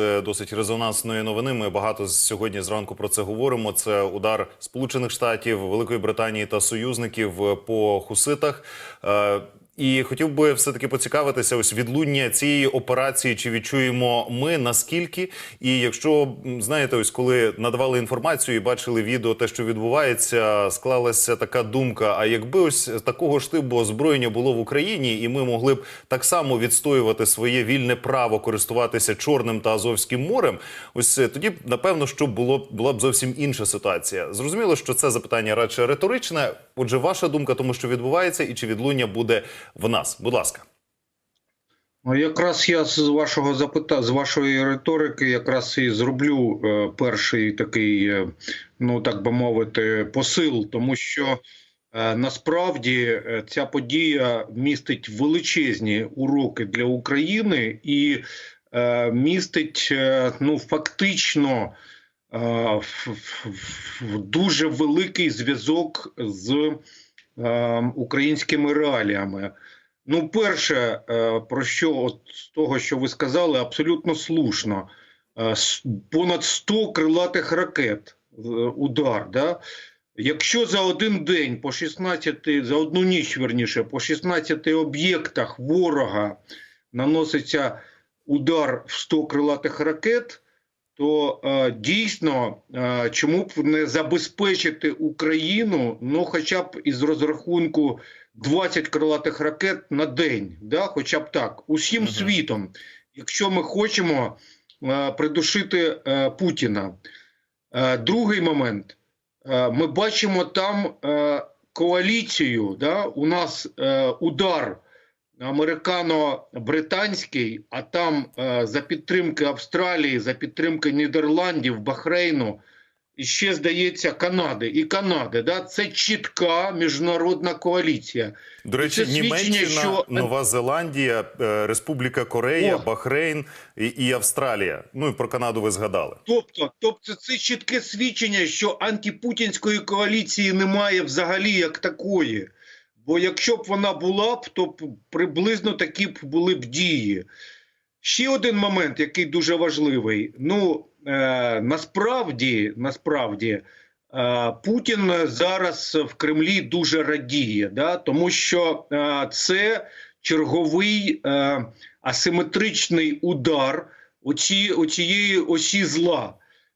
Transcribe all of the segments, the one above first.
Е, Досить резонансної новини. Ми багато сьогодні зранку про це говоримо. Це удар Сполучених Штатів, Великої Британії та союзників е, по хуситах. І хотів би все таки поцікавитися, ось відлуння цієї операції, чи відчуємо ми наскільки? І якщо знаєте, ось коли надавали інформацію і бачили відео, те, що відбувається, склалася така думка: а якби ось такого ж типу озброєння було в Україні, і ми могли б так само відстоювати своє вільне право користуватися Чорним та Азовським морем, ось е, тоді б, напевно, що було була б зовсім інша ситуація. Зрозуміло, що це запитання радше риторичне. Отже, ваша думка тому, що відбувається, і чи відлуння буде в нас? Будь ласка. Ну, якраз я з вашого запита, з вашої риторики, якраз і зроблю е, перший такий, е, ну так би мовити, посил, тому що е, насправді ця подія містить величезні уроки для України і містить ну фактично дуже великий зв'язок з українськими реаліями. Ну, перше, е, про що от з того, що ви сказали, абсолютно слушно. Е, Понад 100 крилатих ракет е, удар. Да? Якщо за один день по 16, за одну ніч, верніше, по 16 об'єктах ворога наноситься удар в 100 крилатих ракет, то е, дійсно е, чому б не забезпечити Україну, ну хоча б із розрахунку 20 крилатих ракет на день, да? хоча б так, усім Мгм. світом, якщо ми хочемо е, придушити Путіна. Другий момент. Ми бачимо там коаліцію. Да? У нас удар американо-британський, а там е, за підтримки Австралії, за підтримки Нідерландів, Бахрейну і ще здається Канади і Канади. Да? Це чітка міжнародна коаліція. До речі, Німеччина, що- Нова Зеландія, е, Республіка Корея, О. Бахрейн і, і Австралія. Ну і про Канаду ви згадали. Тобто, тобто, це чітке свідчення, що антипутінської коаліції немає взагалі як такої. Бо якщо б вона була б, то приблизно такі б були б дії. Ще один момент, який дуже важливий. Ну е, насправді, насправді, е, Путін зараз в Кремлі дуже радіє, да? тому що е, це черговий е, асиметричний удар оці, оцієї осі зла,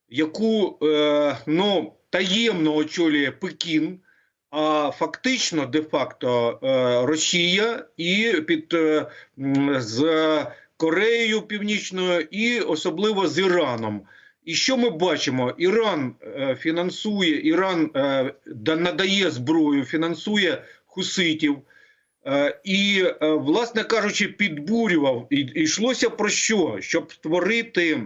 яку е, ну, таємно очолює Пекін, а фактично, де-факто, е, Росія і під е, з Кореєю Північною, і особливо з Іраном. І що ми бачимо? Іран е, фінансує, Іран надає зброю, фінансує хуситів. І, власне кажучи, підбурював. І йшлося про що? Щоб створити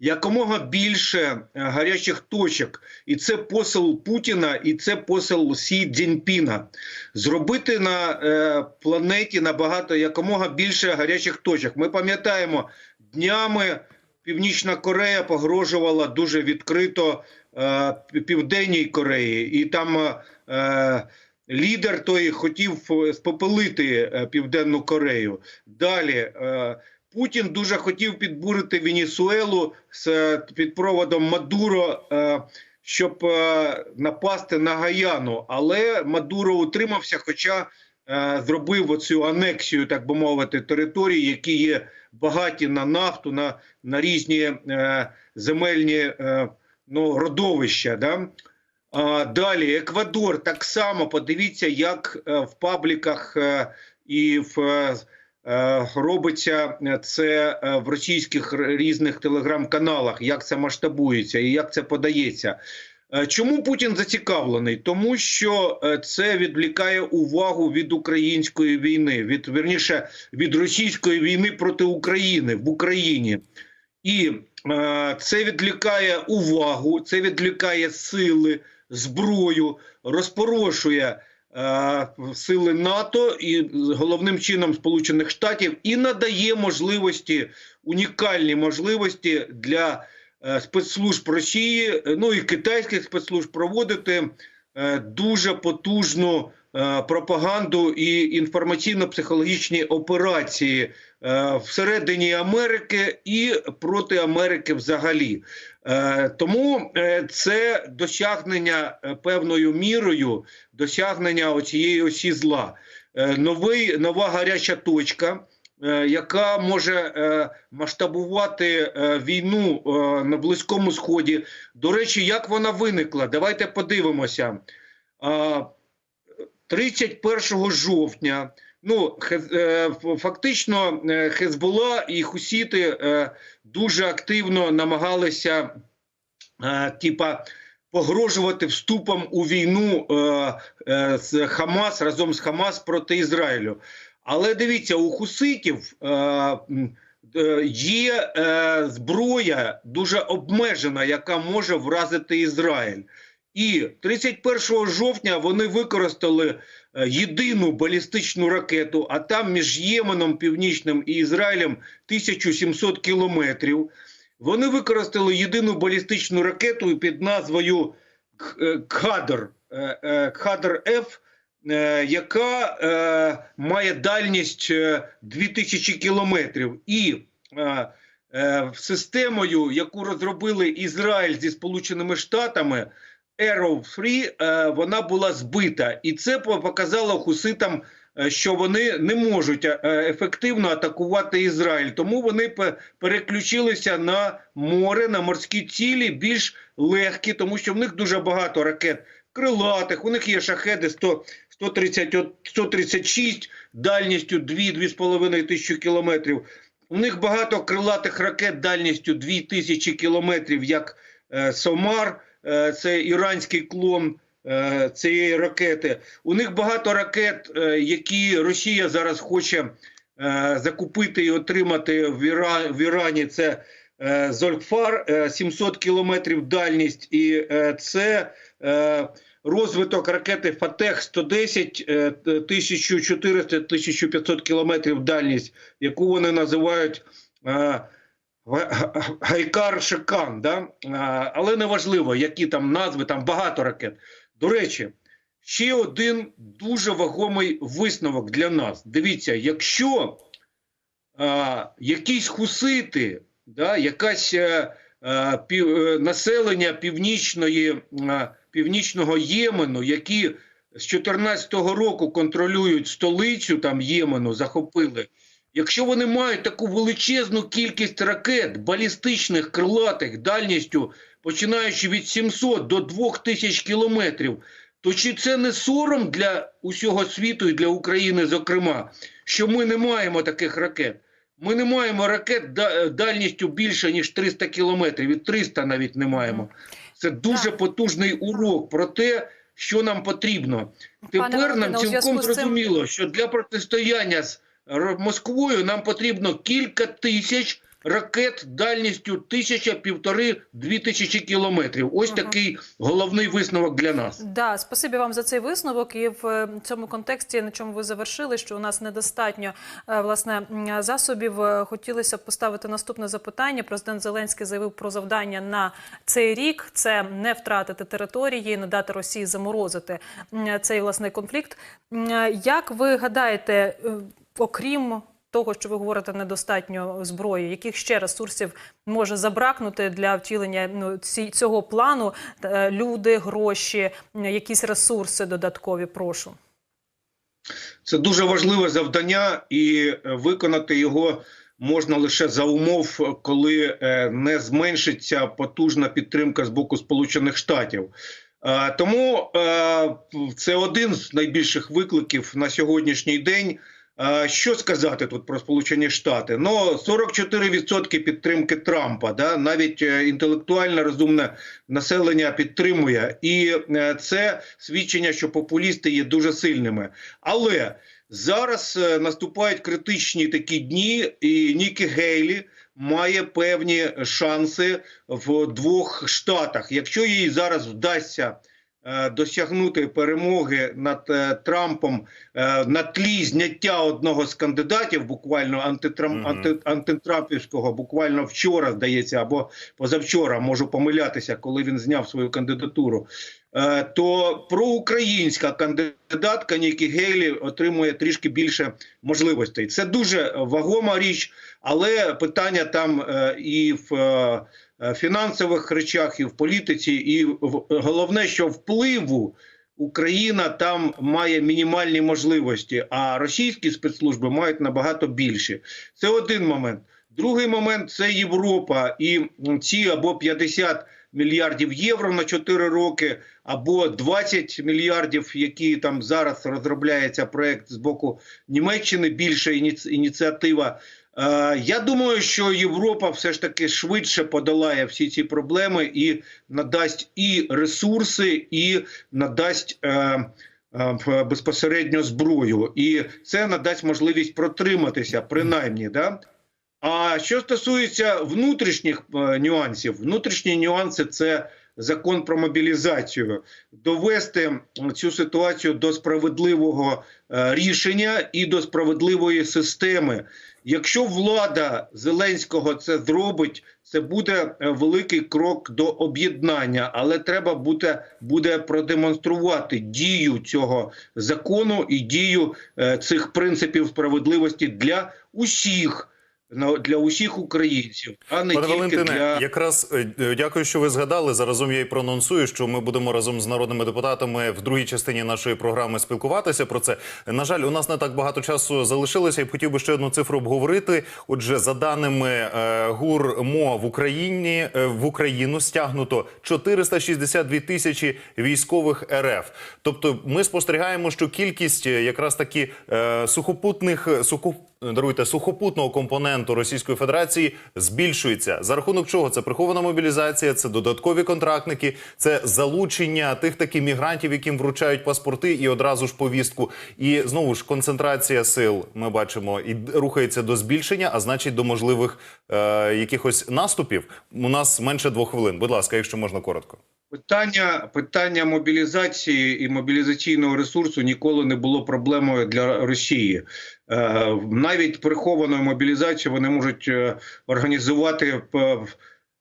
якомога більше е, гарячих точок. І це посил Путіна, і це посил Сі Цзіньпіна. Зробити на е, планеті набагато якомога більше гарячих точок. Ми пам'ятаємо, днями Північна Корея погрожувала дуже відкрито е, Південній Кореї, і там. е, Лідер той хотів е, спопелити е, Південну Корею. Далі Путін дуже хотів підбурити Венесуелу з е, під проводом Мадуро, е, щоб е, напасти на Гаяну. Але Мадуро утримався, хоча зробив оцю анексію, так би мовити, території, які є багаті на нафту, на, на різні земельні ну, родовища. Да? А, далі Еквадор так само. Подивіться, як в пабліках і в робиться це е, в російських різних телеграм-каналах, як це масштабується і як це подається. Е, Чому Путін зацікавлений? Тому що е, це відвлікає увагу від української війни, від вірніше від російської війни проти України в Україні. І е, це відвлікає увагу, це відвлікає сили, зброю, розпорошує е, сили НАТО і головним чином Сполучених Штатів і надає можливості, унікальні можливості для е, спецслужб Росії, е, ну і китайських спецслужб проводити е, дуже потужну е, пропаганду і інформаційно-психологічні операції е, всередині Америки і проти Америки взагалі. Е, Тому е, це досягнення е, певною мірою, досягнення оцієї осі зла. Новий, нова гаряча точка, яка може масштабувати війну на Близькому Сході. До речі, як вона виникла? Давайте подивимося. 31 жовтня. Ну, е, фактично, е, Хезбола і Хусіти е, дуже активно намагалися типа погрожувати вступом у війну з Хамас разом з Хамас проти Ізраїлю. Але дивіться, у Хуситів є зброя дуже обмежена, яка може вразити Ізраїль. І 31 жовтня вони використали е, єдину балістичну ракету, а там між Єменом Північним і Ізраїлем 1700 кілометрів. Вони використали єдину балістичну ракету під назвою е, Кхадр, е, Кхадр Ф, яка має дальність е, 2000 кілометрів. І системою, яку розробили Ізраїль зі Сполученими Штатами, Arrow 3, е, вона була збита. І це показало хуситам, е, що вони не можуть е, ефективно атакувати Ізраїль. Тому вони пе- переключилися на море, на морські цілі, більш легкі, тому що в них дуже багато ракет крилатих, у них є шахеди 100, 130, от 136 дальністю 2-2,5 тисячі кілометрів. У них багато крилатих ракет дальністю 2000 кілометрів, як е, Сомар, це іранський клон е, цієї ракети. У них багато ракет, е, які Росія зараз хоче е, закупити і отримати в, Ірані. Це е, Зольфар, е, 700 кілометрів дальність, і е, це е, розвиток ракети Фатех 110 е, 1400-1500 кілометрів дальність, яку вони називають е, Гайкар Шикан. Да? Але неважливо, які там назви, там багато ракет. До речі, ще один дуже вагомий висновок для нас. Дивіться, якщо а, якісь хусити, да, якась е, е, пів, е, населення північної, е, північного Ємену, які з 14-го року контролюють столицю там Ємену, захопили. Якщо вони мають таку величезну кількість ракет, балістичних, крилатих, дальністю, починаючи від 700 до 2000 кілометрів, то чи це не сором для усього світу і для України, зокрема, що ми не маємо таких ракет? Ми не маємо ракет дальністю більше, ніж 300 кілометрів, і 300 навіть не маємо. Це дуже потужний урок про те, що нам потрібно. Тепер нам цілком зрозуміло, що для протистояння з Москвою нам потрібно кілька тисяч ракет дальністю тисяча, півтори, дві тисячі кілометрів. Ось Ага. такий головний висновок для нас. Да, спасибі вам за цей висновок. І в е, цьому контексті, на чому ви завершили, що у нас недостатньо е, власне засобів. е, Хотілося б поставити наступне запитання. Президент Зеленський заявив про завдання на цей рік: це не втратити території, не дати Росії заморозити цей власний конфлікт. Як ви гадаєте, окрім того, що ви говорите, недостатньо зброї, яких ще ресурсів може забракнути для втілення ну, цього плану? Е, Люди, гроші, якісь ресурси додаткові. Прошу. Це дуже важливе завдання, і е, виконати його можна лише за умов, коли е, не зменшиться потужна підтримка з боку Сполучених Штатів. Тому це один з найбільших викликів на сьогоднішній день. Що сказати тут про Сполучені Штати? Ну 44% підтримки Трампа, да навіть е, інтелектуально розумне населення підтримує, і е, це свідчення, що популісти є дуже сильними. Але зараз е, наступають критичні такі дні, і Нікі Гейлі має певні шанси в двох штатах. Якщо їй зараз вдасться досягнути перемоги над е, Трампом е, на тлі зняття одного з кандидатів, буквально антитрам, анти, антитрампівського, буквально вчора, здається, або позавчора, можу помилятися, коли він зняв свою кандидатуру. е, то проукраїнська кандидатка Нікі Гейлі отримує трішки більше можливостей. Це дуже вагома річ, але питання там е, і в е, е, фінансових речах, і в політиці, і в- головне, що впливу. Україна там має мінімальні можливості, а російські спецслужби мають набагато більше. Це один момент. Другий момент це Європа і ці або 50 мільярдів євро на 4 роки, або 20 мільярдів, які там зараз розробляється проект з боку Німеччини. Більша ініці- ініціатива. Е, Я думаю, що Європа все ж таки швидше подолає всі ці проблеми і надасть і ресурси, і надасть е, е, безпосередньо зброю. І це надасть можливість протриматися, принаймні. Да? А що стосується внутрішніх нюансів, внутрішні нюанси це закон про мобілізацію, довести цю ситуацію до справедливого е, рішення і до справедливої системи. Якщо влада Зеленського це зробить, це буде е, великий крок до об'єднання, але треба буде, буде продемонструвати дію цього закону і дію е, цих принципів справедливості для усіх. Для усіх українців, а не Пане тільки Валентине, для якраз е, е, дякую, що ви згадали. Заразом я і проанонсую, що ми будемо разом з народними депутатами в другій частині нашої програми спілкуватися про це. На жаль, у нас не так багато часу залишилося. Я б хотів би ще одну цифру обговорити. Отже, за даними е, ГУР МО в Україні в Україну стягнуто 462 тисячі військових РФ. Тобто, ми спостерігаємо, що кількість якраз таки сухопутних сухоп даруйте сухопутного компоненту Російської Федерації збільшується. За рахунок чого це прихована мобілізація, це додаткові контрактники, це залучення тих таких мігрантів, яким вручають паспорти і одразу ж повістку. І знову ж концентрація сил ми бачимо і рухається до збільшення, а значить до можливих е, якихось наступів. У нас менше двох хвилин. Будь ласка, якщо можна коротко. Питання, питання мобілізації і мобілізаційного ресурсу ніколи не було проблемою для Росії. Е, навіть прихованою мобілізацією вони можуть е, організувати е,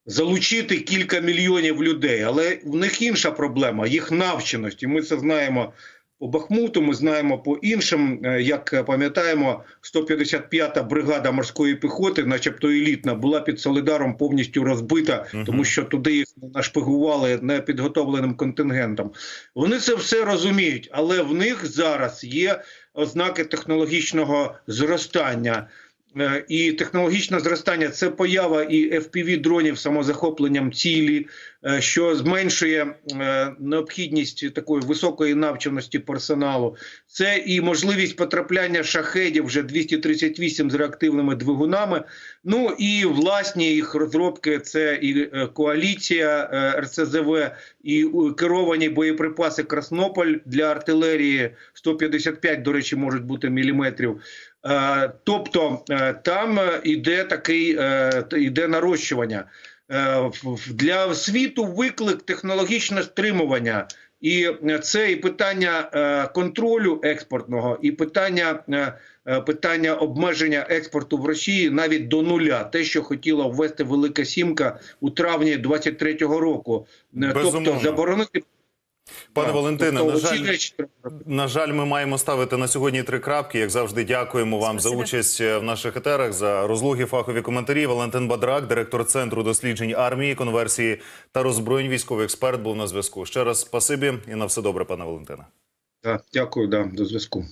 залучити кілька мільйонів людей, але в них інша проблема їх навченість. І ми це знаємо по Бахмуту. Ми знаємо по іншим, як пам'ятаємо, 155-та бригада морської піхоти, начебто елітна, була під Солидаром повністю розбита, тому що туди їх нашпигували непідготовленим контингентом. Вони це все розуміють, але в них зараз є ознаки технологічного зростання. Е, І технологічне зростання це поява і fpv дронів самозахопленням цілі, е, що зменшує е, необхідність такої високої навченості персоналу. Це і можливість потрапляння шахедів вже 238 з реактивними двигунами. Ну і власні їх розробки це і коаліція РСЗВ, і керовані боєприпаси Краснополь для артилерії 155, до речі, можуть бути міліметрів. Е, Тобто е, там е, іде такий іде нарощування. Для світу виклик технологічне стримування. І це і питання контролю експортного, і питання, питання обмеження експорту в Росії навіть до нуля. Те, що хотіла ввести Велика Сімка у травні 23-го року. Е, Безумовно. Тобто заборонити Пане Так, Валентине, тобто на жаль, речі. На жаль, ми маємо ставити на сьогодні три крапки. Як завжди, дякуємо вам за участь е, в наших етерах, за розлуги, фахові коментарі. Валентин Бадрак, директор центру досліджень армії, конверсії та роззброєнь, військовий експерт, був на зв'язку. Ще раз спасибі і на все добре, пане Валентине. Так, Дякую, да, до зв'язку.